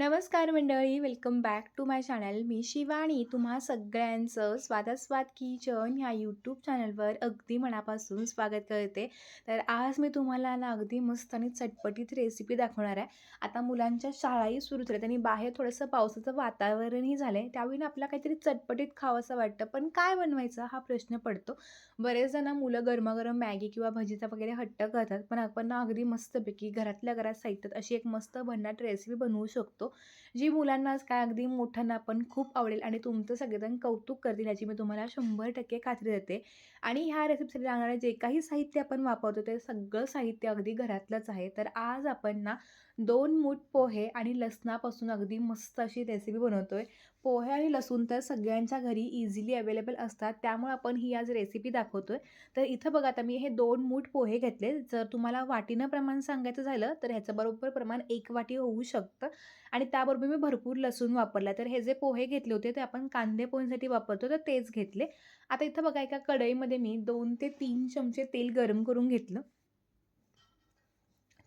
नमस्कार मंडळी welcome back to my channel मी शिवानी. तुम्हा सगळ्यांचं स्वादास्वाद किचन ह्या यूट्यूब चॅनलवर अगदी मनापासून स्वागत करते. तर आज मी तुम्हाला ना अगदी मस्त आणि चटपटीत रेसिपी दाखवणार आहे. आता मुलांच्या शाळाही सुरू झाल्यात आणि बाहेर थोडंसं पावसाचं वातावरणही झालं आहे त्यावेळी ना आपल्याला काहीतरी चटपटीत खावंसं वाटतं पण काय बनवायचं हा प्रश्न पडतो. बरेच जण मुलं गरमागरम मॅगी किंवा भजीचा वगैरे हट्ट करतात पण आपण ना अगदी मस्तपैकी घरातल्या घरात साहित्यात अशी एक मस्त भन्नाट रेसिपी बनवू शकतो. जी मुलांना आज काय अगदी मोठ्यांना पण खूप आवडेल आणि तुमचं सगळेजण कौतुक करतील याची मी तुम्हाला शंभर टक्के खात्री देते. आणि ह्या रेसिपीसाठी लागणारे जे काही साहित्य आपण वापरतो ते सगळं साहित्य अगदी घरातलंच आहे. तर आज आपण ना दोन मूठ पोहे आणि लसणापासून अगदी मस्त अशी रेसिपी बनवतो आहे पोहे आणि लसूण तर सगळ्यांच्या घरी इझिली अवेलेबल असतात. त्यामुळे आपण ही आज रेसिपी दाखवतो आहे तर इथं बघा आता मी हे दोन मूठ पोहे घेतले. जर तुम्हाला वाटीनं प्रमाण सांगायचं झालं तर ह्याचं बरोबर प्रमाण एक वाटी होऊ शकतं. आणि त्याबरोबर मी भरपूर लसूण वापरला तर हे जे पोहे घेतले होते ते आपण कांदे पोहेसाठी वापरतो तर तेच घेतले. आता इथं बघा एका कढईमध्ये मी दोन ते तीन चमचे तेल गरम करून घेतलं.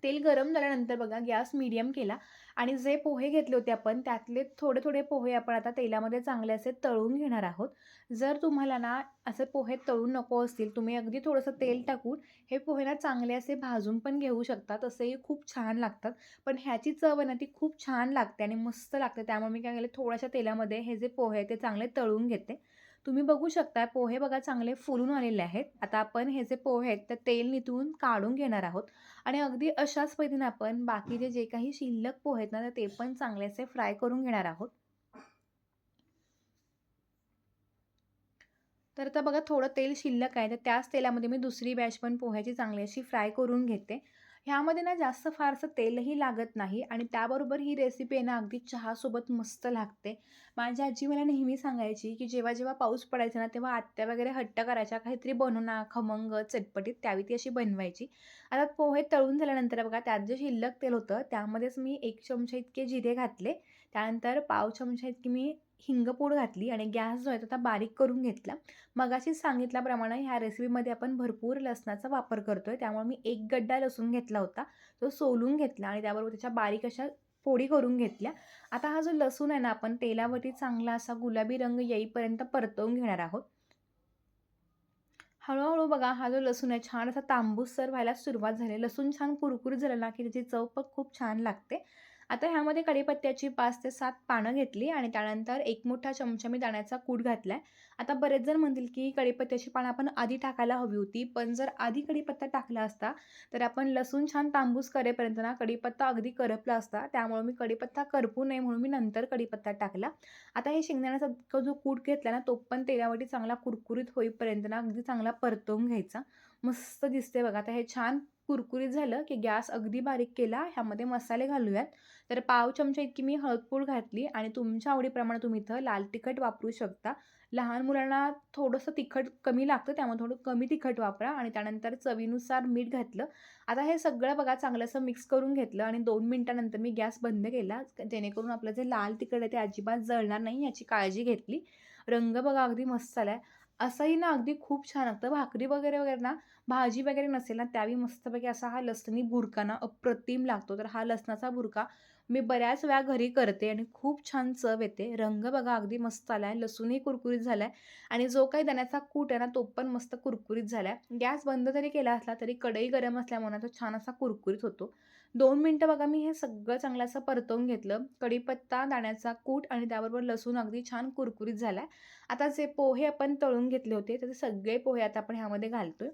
तेल गरम झाल्यानंतर बघा गॅस मीडियम केला आणि जे पोहे घेतले होते आपण त्यातले थोडे थोडे पोहे आपण आता तेलामध्ये चांगले असे तळून घेणार आहोत. जर तुम्हाला ना असे पोहे तळून नको असतील तुम्ही अगदी थोडंसं तेल टाकून हे पोहे ना चांगले असे भाजून पण घेऊ शकता तसेही खूप छान लागतात. पण ह्याची चव आहे ना ती खूप छान लागते आणि मस्त लागते. त्यामुळे मी काय केलं थोड्याशा तेलामध्ये हे जे पोहे आहे ते चांगले तळून घेते. तुम्ही बघू शकता पोहे बघा चांगले फुलून आलेले आहेत. आता आपण हे जे पोहे आहेत ते तेल निथून काढून घेणार आहोत. आणि अगदी अशाच पद्धतीने आपण बाकीचे जे काही शिल्लक पोहे आहेत ना ते पण चांगले असे फ्राय करून घेणार आहोत. तर आता बघा थोडं तेल शिल्लक आहे तर त्याच तेलामध्ये मी दुसरी बॅच पण पोह्याची चांगली अशी फ्राय करून घेते. ह्यामध्ये ना जास्त फारसं तेलही लागत नाही आणि त्याबरोबर ही रेसिपी आहे ना अगदी चहासोबत मस्त लागते. माझी आजी मला नेहमी सांगायची की जेव्हा जेव्हा पाऊस पडायचा ना तेव्हा आत्या वगैरे हट्ट करायच्या काहीतरी बनवून खमंग चटपटीत त्यावेळी ती अशी बनवायची. आता पोहे तळून झाल्यानंतर बघा त्यात जे शिल्लक तेल होतं त्यामध्येच मी एक चमचा इतके जिरे घातले. त्यानंतर पाव चमचा इतकी मी हिंगपूड घातली आणि गॅस जो आहे तो आता बारीक करून घेतला. मगाशीच सांगितल्याप्रमाणे ह्या रेसिपीमध्ये आपण भरपूर लसणाचा वापर करतो आहे त्यामुळे मी एक गड्डा लसूण घेतला होता. तो सोलून घेतला आणि त्याबरोबर त्याच्या बारीक अशा फोडी करून घेतल्या. आता हा जो लसूण आहे ना आपण तेलावरती चांगला असा गुलाबी रंग येईपर्यंत परतवून घेणार आहोत. हळूहळू बघा हा जो लसूण आहे छान असा तांबूसर व्हायला सुरुवात झाली. लसूण छान कुरकुरीत झालं ना की त्याची चव पण खूप छान लागते. आता ह्यामध्ये कढीपत्त्याची पाच ते सात पानं घेतली आणि त्यानंतर एक मोठा चमचा मी दाण्याचा कूट घातला आहे आता बरेच जण म्हणतील की कढीपत्त्याची पानं आपण आधी टाकायला हवी होती पण जर आधी कढीपत्ता टाकला असता तर आपण लसूण छान तांबूस करेपर्यंत ना कढीपत्ता अगदी करपला असता. त्यामुळे मी कढीपत्ता करपू नये म्हणून मी नंतर कढीपत्ता टाकला. आता हे शेंगदाण्याचा जो कूट घेतला ना तो पण तेलावरती चांगला कुरकुरीत होईपर्यंत ना अगदी चांगला परतवून घ्यायचा. मस्त दिसते बघा. आता हे छान कुरकुरीत झालं की गॅस अगदी बारीक केला ह्यामध्ये मसाले घालूयात. तर पाव चमचा इतकी मी हळदपूड घातली आणि तुमच्या आवडीप्रमाणे तुम्ही इथं लाल तिखट वापरू शकता. लहान मुलांना थोडंसं तिखट कमी लागतं त्यामुळे थोडं कमी तिखट वापरा आणि त्यानंतर चवीनुसार मीठ घातलं. आता हे सगळं बघा चांगलंसं मिक्स करून घेतलं आणि दोन मिनटानंतर मी गॅस बंद केला जेणेकरून आपलं जे लाल तिखट आहे ते अजिबात जळणार नाही याची काळजी घेतली. रंग बघा अगदी मस्त आला आहे असंही ना अगदी खूप छान लागतं भाकरी वगैरे वगैरे ना भाजी वगैरे नसेल ना त्यावेळी मस्तपैकी असा हा लसणी भुरका ना अप्रतिम लागतो. तर हा लसणाचा भुरका मी बऱ्याच वेळा घरी करते आणि खूप छान चव येते. रंग बघा अगदी मस्त आला आहे लसूणही कुरकुरीत झाला आहे आणि जो काही दाण्याचा कूट आहे ना तो पण मस्त कुरकुरीत झाला आहे गॅस बंद जरी केला असला तरी कढई गरम असल्यामुळे तो छान असा कुरकुरीत होतो. दोन मिनटं बघा मी हे सगळं चांगलं असं परतवून घेतलं. कढीपत्ता दाण्याचा कूट आणि त्याबरोबर लसूण अगदी छान कुरकुरीत झाला आहे आता जे पोहे आपण तळून घेतले होते तर सगळे पोहे आता आपण ह्यामध्ये घालतो आहे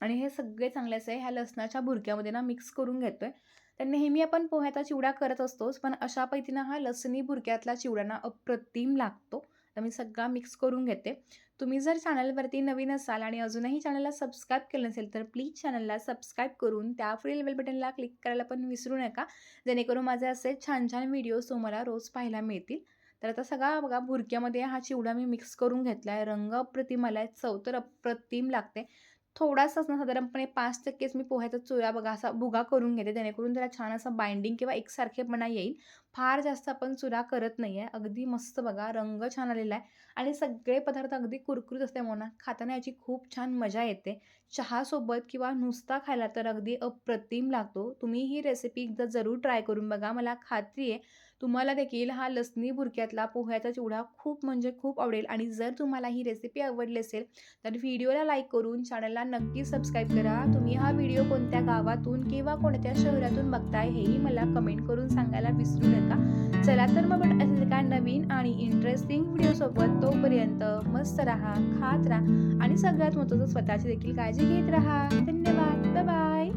आणि हे सगळे चांगले असे ह्या लसणाच्या भुरक्यामध्ये ना मिक्स करून घेतो आहे तर नेहमी आपण पोह्याचा चिवडा करत असतोच पण अशा पद्धतीनं हा लसणी भुरक्यातला चिवडा अप्रतिम लागतो. तर मी सगळा मिक्स करून घेते. तुम्ही जर चॅनलवरती नवीन असाल आणि अजूनही चॅनलला सबस्क्राईब केलं नसेल तर प्लीज चॅनलला सबस्क्राईब करून त्या फ्री बेल बटनला क्लिक करायला पण विसरू नका. जेणेकरून माझे असे छान छान व्हिडिओज तुम्हाला रोज पाहायला मिळतील. तर आता सगळा बघा भुरक्यामध्ये हा चिवडा मी मिक्स करून घेतला आहे रंग अप्रतिम आला आहे चव तर अप्रतिम लागते. थोडासाच ना साधारणपणे पाच टक्केच मी पोह्याचा चुरा बघा असा भुगा करून घेते जेणेकरून त्याला छान असं बाइंडिंग किंवा एकसारखेपणा येईल. फार जास्त आपण चुरा करत नाही आहे अगदी मस्त बघा रंग छान आलेला आहे. आणि सगळे पदार्थ अगदी कुरकुरीत असल्यामुळे ना खाताना याची खूप छान मजा येते. चहासोबत किंवा नुसता खायला तर अगदी अप्रतिम लागतो. तुम्ही ही रेसिपी एकदा जरूर ट्राय करून बघा. मला खात्री आहे तुम्हाला देखील हा लसणी बुरक्यातला पोह्याचा चिवडा खूप म्हणजे खूप आवडेल. आणि जर तुम्हाला ही रेसिपी आवडली असेल तर व्हिडिओला लाईक करून चॅनलला नक्की सबस्क्राईब करा. तुम्ही हा व्हिडिओ कोणत्या गावातून किंवा कोणत्या शहरातून बघताय हेही मला कमेंट करून सांगायला विसरू नका. चला तर मग असेल का नवीन आणि इंटरेस्टिंग व्हिडिओसोबत तोपर्यंत मस्त राहा खात राहा आणि सगळ्यात महत्त्वाचं स्वतःची देखील काळजी घेत राहा. धन्यवाद. बाय